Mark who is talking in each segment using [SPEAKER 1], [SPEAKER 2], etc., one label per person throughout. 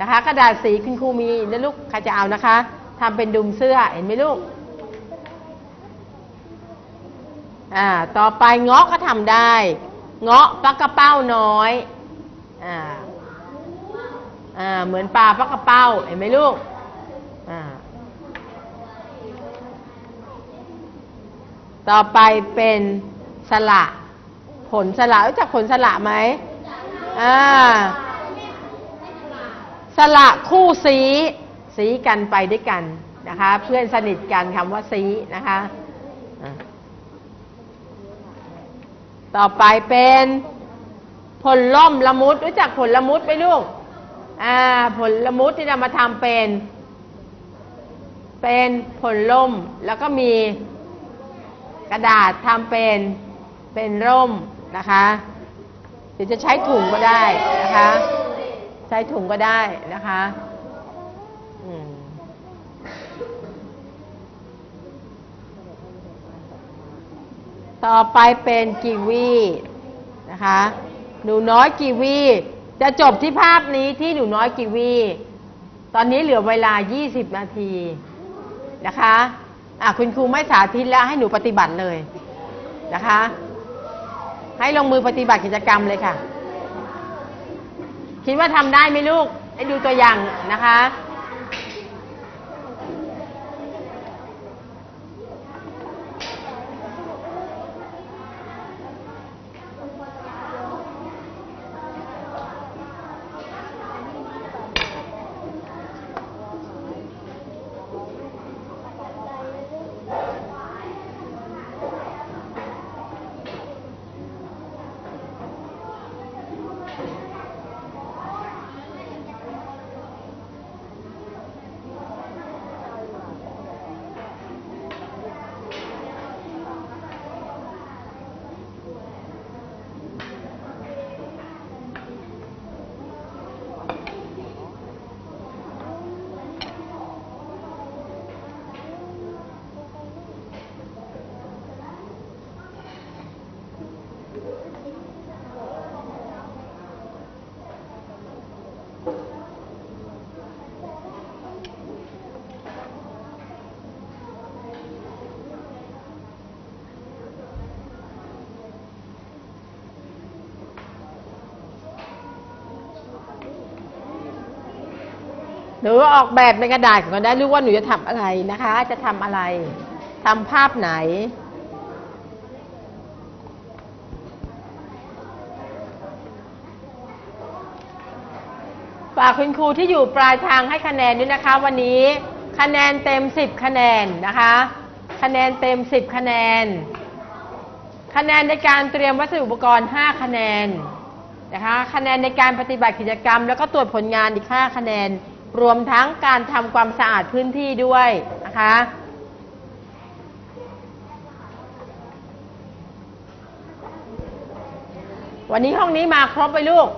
[SPEAKER 1] นะคะกระดาษสีคุณครูมีนะลูกใครจะเอานะคะทำเป็นดุมเสื้อเห็นไหมลูกอ่าต่อไปเงาะก็ทำได้ เงาะปลากระเป้าน้อยอ่าอ่าเหมือนปลาปลากระเป้าเห็นไหมลูกอ่าต่อไปเป็นสละ ผลสละรู้จักผลสละไหมอ่า ละคู่สีสีกันไปด้วยกันนะคะ เพื่อนสนิทกันคำว่าสีนะคะต่อไปเป็นผลล่มละมุดรู้จักผลละมุดไหมลูกอ่าผลละมุดที่เรามาทำเป็น เป็นผลล่มแล้วก็มีกระดาษทำเป็นเป็นร่มนะคะ หรือจะใช้ถุงก็ได้นะคะ ช้ถุงก็ได้นะคะต่อไปเป็นกีวีนะคะ หนูน้อยกีวี จะจบที่ภาพนี้ที่หนูน้อยกีวี ตอนนี้เหลือเวลา 20 นาทีนะคะอะคุณครูไม่สาธิตแล้วให้หนูปฏิบัติเลยนะคะ ให้ลงมือปฏิบัติกิจกรรมเลยค่ะ คิดว่าทำได้ไหมลูกให้ดูตัวอย่างนะคะ หนูออกแบบในกระดาษก่อนได้รู้ว่าหนูจะทำอะไรนะคะ จะทำอะไรทำภาพไหน ฝากคุณครูที่อยู่ปลายทางให้คะแนนด้วยนะคะ วันนี้คะแนนเต็ม 10 คะแนนนะคะ คะแนนเต็ม 10 คะแนน คะแนนในการเตรียมวัสดุอุปกรณ์ 5 คะแนนนะคะคะแนนในการปฏิบัติกิจกรรม แล้วก็ตรวจผลงานอีก 5 คะแนน รวมทั้งการทำความสะอาดพื้นที่ด้วยนะคะวันนี้ห้องนี้มาครบไปลูก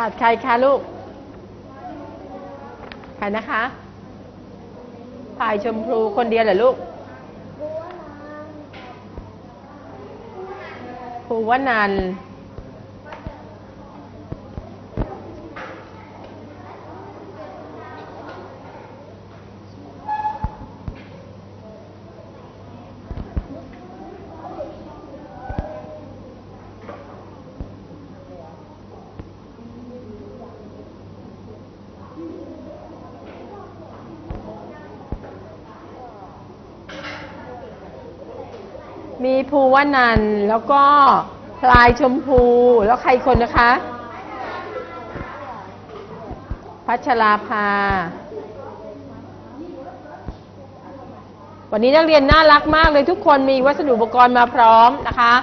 [SPEAKER 1] ขาดใครคะลูก ใครนะคะพายชมพูคนเดียวเหรอลูกภูวนันท์ มีภูวนันท์แล้วก็พลายชมพูแล้วใครคนนะคะ พัชราภา วันนี้นักเรียนน่ารักมากเลยทุกคนมีวัสดุอุปกรณ์มาพร้อมนะคะ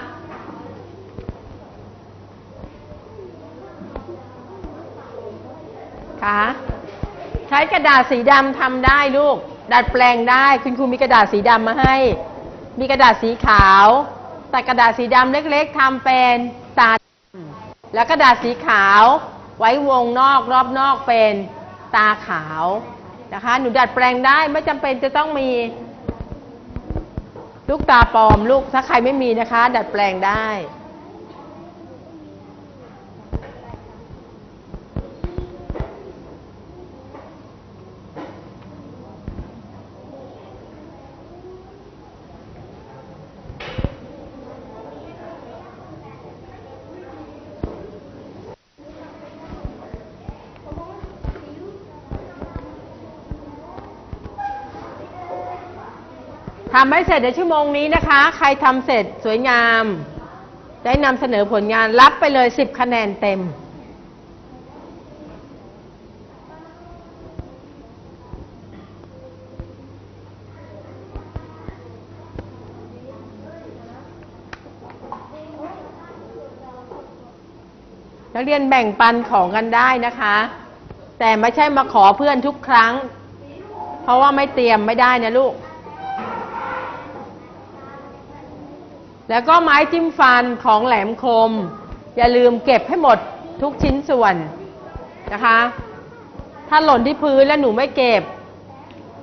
[SPEAKER 1] ค่ะใช้กระดาษสีดำทำได้ลูก ดัดแปลงได้ คุณครูมีกระดาษสีดำมาให้ มีกระดาษสีขาวแต่กระดาษสีดำเล็กๆทำเป็นตาแล้วกระดาษสีขาวไว้วงนอกรอบนอกเป็นตาขาวนะคะ หนูดัดแปลงได้ไม่จำเป็นจะต้องมี ลูกตาปลอมลูกถ้าใครไม่มีนะคะ ดัดแปลงได้ ทำให้เสร็จในชั่วโมงนี้นะคะ ใครทำเสร็จสวยงาม ได้นำเสนอผลงานรับไปเลย 10 คะแนนเต็ม นักเรียนแบ่งปันของกันได้นะคะ แต่ไม่ใช่มาขอเพื่อนทุกครั้ง เพราะว่าไม่เตรียมไม่ได้นะลูก แล้วก็ไม้จิ้มฟันของแหลมคม อย่าลืมเก็บให้หมดทุกชิ้นส่วนนะคะ ถ้าหล่นที่พื้นแล้วหนูไม่เก็บ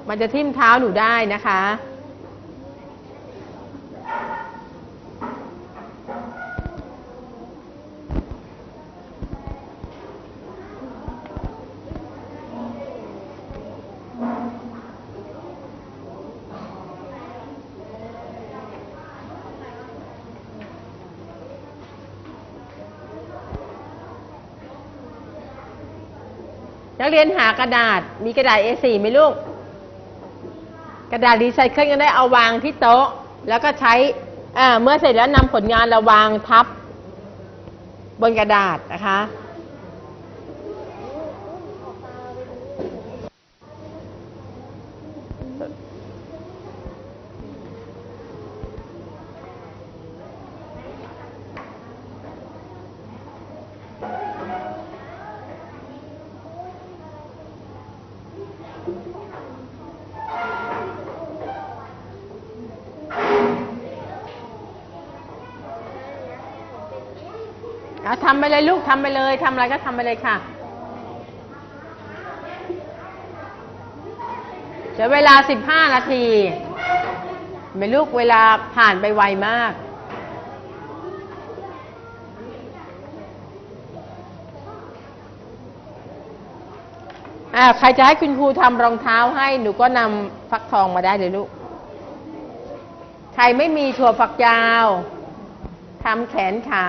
[SPEAKER 1] มันจะทิ่มเท้าหนูได้นะคะ นักเรียนหากระดาษมีกระดาษ A4 ไหมลูก กระดาษรีไซเคิลก็ได้เอาวางที่โต๊ะ แล้วก็ใช้เมื่อเสร็จแล้วนำผลงานเราวางทับบนกระดาษนะคะ อาทำไปเลยลูกทำไปเลยทำอะไรก็ทำไปเลยค่ะเดี๋ยวเวลา15นาทีไม่ลูกเวลาผ่านไปไวมาก อ่าใครจะให้คุณครูทำรองเท้าให้หนูก็นำฟักทองมาได้เลยลูก ใครไม่มีถั่วฝักยาวทำแขนขา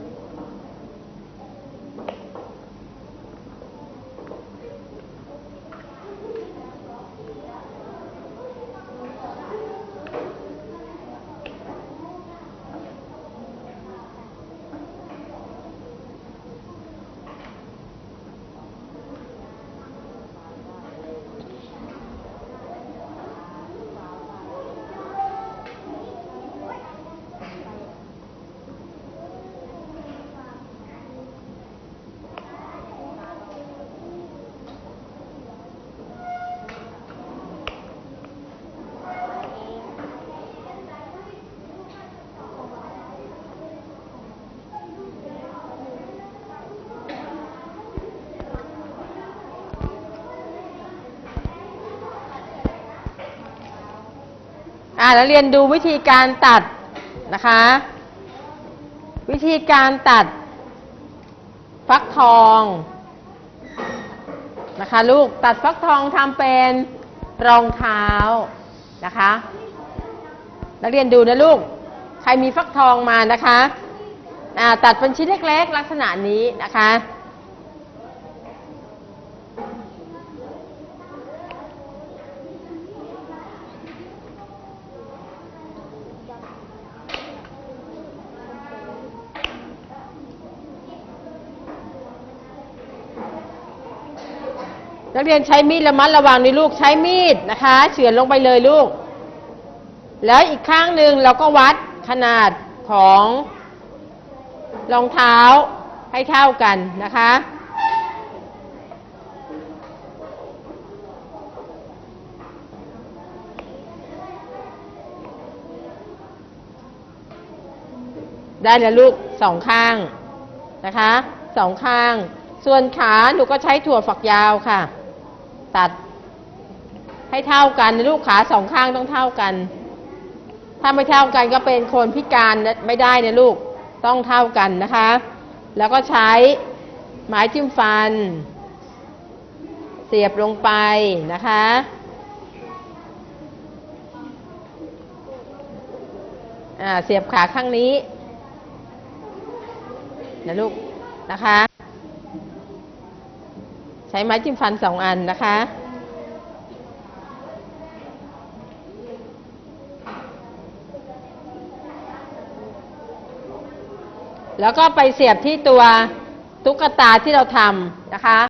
[SPEAKER 1] แล้วเรียนดูวิธีการตัดนะคะ วิธีการตัดฟักทองนะคะลูกตัดฟักทองทำเป็นรองเท้านะคะนักเรียนดูนะลูก ใครมีฟักทองมานะคะตัดเป็นชิ้นเล็กๆ ลักษณะนี้นะคะ นักเรียนใช้มีดระมัดระวังในลูกใช้มีดนะคะเฉือนลงไปเลยลูก แล้วอีกข้างหนึ่งเราก็วัดขนาดของรองเท้าให้เท่ากันนะคะ ได้แล้วลูกสองข้างนะคะสองข้าง ส่วนขาหนูก็ใช้ถั่วฝักยาวค่ะ ตัดให้เท่ากันนลูกขาสองข้างต้องเท่ากัน ถ้าไม่เท่ากันก็เป็นคนพิการนะไม่ได้นะลูกต้องเท่ากันนะคะ แล้วก็ใช้ไม้จิ้มฟัน เสียบลงไปนะคะอ่าเสียบขาข้างนี้นะลูกนะคะ ใช้ไม้จิ้มฟันสองอันนะคะ แล้วก็ไปเสียบที่ตัวตุ๊กตาที่เราทำนะคะ